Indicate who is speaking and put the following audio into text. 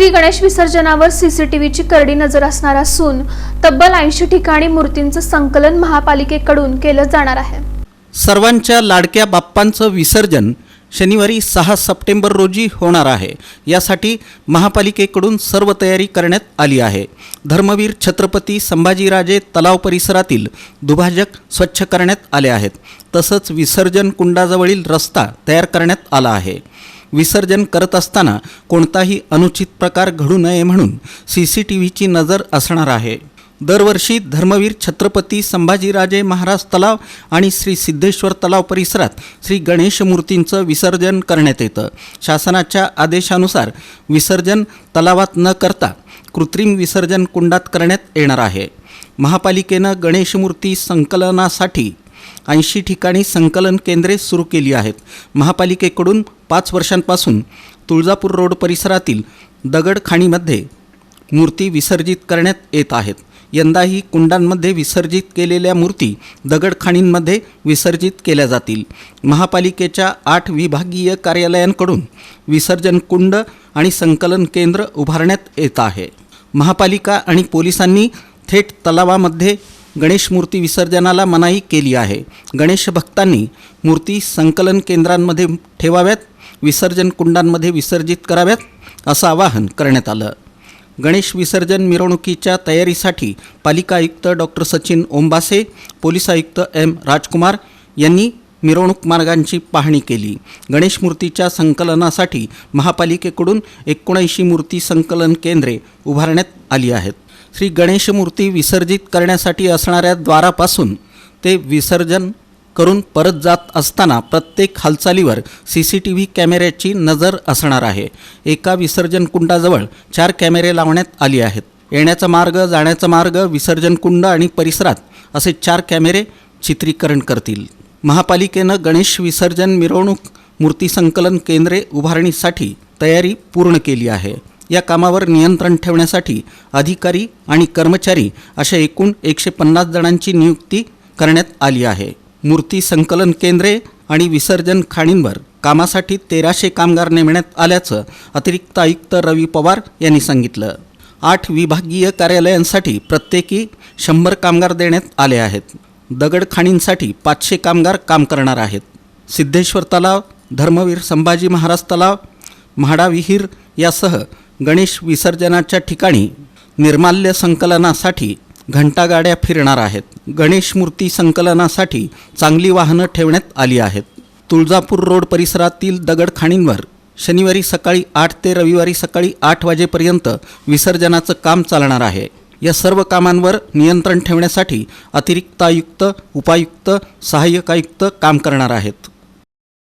Speaker 1: श्री गणेश विसर्जनावर सीसीटीव्हीची करडी नजर असणार असून तब्बल ऐंशी ठिकाणी मूर्तींचं संकलन महापालिकेकडून केलं जाणार आहे.
Speaker 2: सर्वांच्या लाडक्या बाप्पांचं विसर्जन शनिवारी सहा सप्टेंबर रोजी होणार आहे. यासाठी महापालिकेकडून सर्व तयारी करण्यात आली आहे. धर्मवीर छत्रपती संभाजीराजे तलाव परिसरातील दुभाजक स्वच्छ करण्यात आले आहेत. तसंच विसर्जन कुंडाजवळील रस्ता तयार करण्यात आला आहे. विसर्जन करत असताना कोणताही अनुचित प्रकार घडू नये म्हणून सी सी टी व्हीची नजर असणार आहे. दरवर्षी धर्मवीर छत्रपती संभाजीराजे महाराज तलाव आणि श्री सिद्धेश्वर तलाव परिसरात श्री गणेश मूर्तींचं विसर्जन करण्यात येतं. शासनाच्या आदेशानुसार विसर्जन तलावात न करता कृत्रिम विसर्जन कुंडात करण्यात येणार आहे. महापालिकेनं गणेश मूर्ती संकलनासाठी ऐंशी ठिकाणी संकलन केंद्रे सुरू केली आहेत. महापालिकेकडून पाच वर्षांपासून तुळजापूर रोड परिसरातील दगडखाणीमध्ये मूर्ती विसर्जित करण्यात येत आहेत. यंदाही कुंडांमध्ये विसर्जित केलेल्या मूर्ती दगडखाणींमध्ये विसर्जित केल्या जातील. महापालिकेच्या आठ विभागीय कार्यालयांकडून विसर्जन कुंड आणि संकलन केंद्र उभारण्यात येत आहे. महापालिका आणि पोलिसांनी थेट तलावामध्ये गणेश मूर्ती विसर्जनाला मनाई केली आहे. गणेश भक्तांनी मूर्ती संकलन केंद्रांमध्ये ठेवाव्यात विसर्जन कुंडांमध्ये विसर्जित कराव्यात असं आवाहन करण्यात आलं. गणेश विसर्जन मिरवणुकीच्या तयारीसाठी पालिका आयुक्त डॉक्टर सचिन ओंबासे पोलीस आयुक्त एम. राजकुमार यांनी मिरवणूक मार्गांची पाहणी केली. गणेश मूर्तीच्या संकलनासाठी महापालिकेकडून एकोणऐंशी मूर्ती संकलन केंद्रे उभारण्यात आली आहेत. श्री गणेश मूर्ती विसर्जित करण्यासाठी असणाऱ्या द्वारापासून ते विसर्जन करून परत जात असताना प्रत्येक हालचालीवर सी सी टी व्ही कॅमेऱ्याची नजर असणार आहे. एका विसर्जन कुंडाजवळ चार कॅमेरे लावण्यात आली आहेत. येण्याचा मार्ग जाण्याचा मार्ग विसर्जन कुंड आणि परिसरात असे चार कॅमेरे चित्रीकरण करतील. महापालिकेनं गणेश विसर्जन मिरवणूक मूर्ती संकलन केंद्रे उभारणीसाठी तयारी पूर्ण केली आहे. या कामावर नियंत्रण ठेवण्यासाठी अधिकारी आणि कर्मचारी अशा एकूण एकशे पन्नास जणांची नियुक्ती करण्यात आली आहे. मूर्ती संकलन केंद्रे आणि विसर्जन खाणींवर कामासाठी तेराशे कामगार नेमण्यात आल्याचं अतिरिक्त आयुक्त रवी पवार यांनी सांगितलं. आठ विभागीय कार्यालयांसाठी प्रत्येकी शंभर कामगार देण्यात आले आहेत. दगड खाणींसाठी पाचशे कामगार काम करणार आहेत. सिद्धेश्वर तलाव धर्मवीर संभाजी महाराज तलाव म्हाडा विहीर यासह गणेश विसर्जनाच्या ठिकाणी निर्माल्य संकलनासाठी घंटागाड्या फिरणार आहेत. गणेश मूर्ती संकलनासाठी चांगली वाहनं ठेवण्यात आली आहेत. तुळजापूर रोड परिसरातील दगडखाणींवर शनिवारी सकाळी आठ ते रविवारी सकाळी आठ वाजेपर्यंत विसर्जनाचं काम चालणार आहे. या सर्व कामांवर नियंत्रण ठेवण्यासाठी अतिरिक्त आयुक्त उपायुक्त सहाय्यक आयुक्त काम करणार आहेत.